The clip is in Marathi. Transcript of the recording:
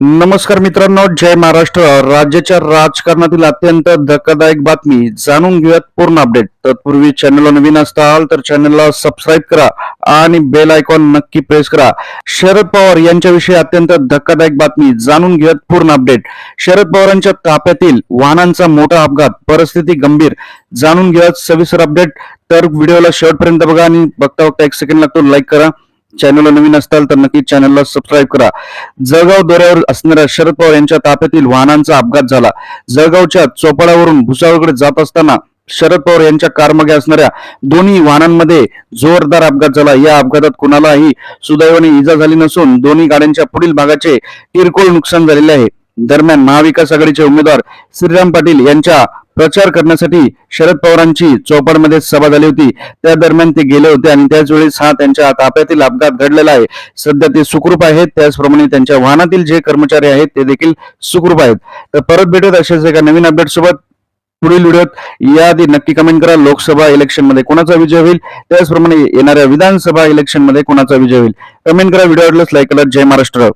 नमस्कार मित्रांनो जय महाराष्ट्र. राज्याच्या राजकारणातील अत्यंत धक्कादायक बातमी जाणून घेऊयात पूर्ण अपडेट तत्पूर्वी चॅनलला नवीन असताल तर चॅनलला सबस्क्राईब करा आणि बेल आयकॉन नक्की प्रेस करा. शरद पवार यांच्याविषयी अत्यंत धक्कादायक बातमी जाणून घेऊयात पूर्ण अपडेट शरद पवारांच्या ताफ्यातील वाहनांचा मोठा अपघात परिस्थिती गंभीर. जाणून घेऊयात सविस्तर अपडेट तर व्हिडिओला शेवटपर्यंत बघा आणि बघता बघता एक सेकंड लागतो लाईक करा. चॅनलला नवीन असताल तर नक्की चॅनलला सबस्क्राईब करा. जळगाव दौऱ्यावर असणाऱ्या शरद पवार यांच्या ताफ्यातील वाहनांचा अपघात झाला. जळगावच्या चोपाड्यावरून भुसावळकडे जात असताना शरद पवार यांच्या कारमागे असणाऱ्या दोन्ही वाहनांमध्ये जोरदार अपघात झाला. या अपघातात कुणालाही सुदैवाने इजा झाली नसून दोन्ही गाड्यांच्या पुढील भागाचे किरकोळ नुकसान झालेले आहे. दरम्यान महाविकास आघाडीचे उमेदवार श्रीराम पाटील यांच्या प्रचार करण्यासाठी शरद पवारांची चौपडमध्ये सभा झाली होती. त्या दरम्यान ते गेले होते आणि त्याच वेळेस हा त्यांच्या ताफ्यातील अपघात घडलेला आहे. सध्या ते सुखरूप आहेत. त्याचप्रमाणे त्यांच्या वाहनातील जे कर्मचारी आहेत ते देखील सुखरूप आहेत. तर परत भेटत अशाच एका नवीन अपडेट सोबत पुढील व्हिडिओत याआधी नक्की कमेंट करा. लोकसभा इलेक्शनमध्ये कोणाचा विजय होईल? त्याचप्रमाणे येणाऱ्या विधानसभा इलेक्शनमध्ये कोणाचा विजय होईल? कमेंट करा. व्हिडिओ आवडल्यास लाईक करा. जय महाराष्ट्र.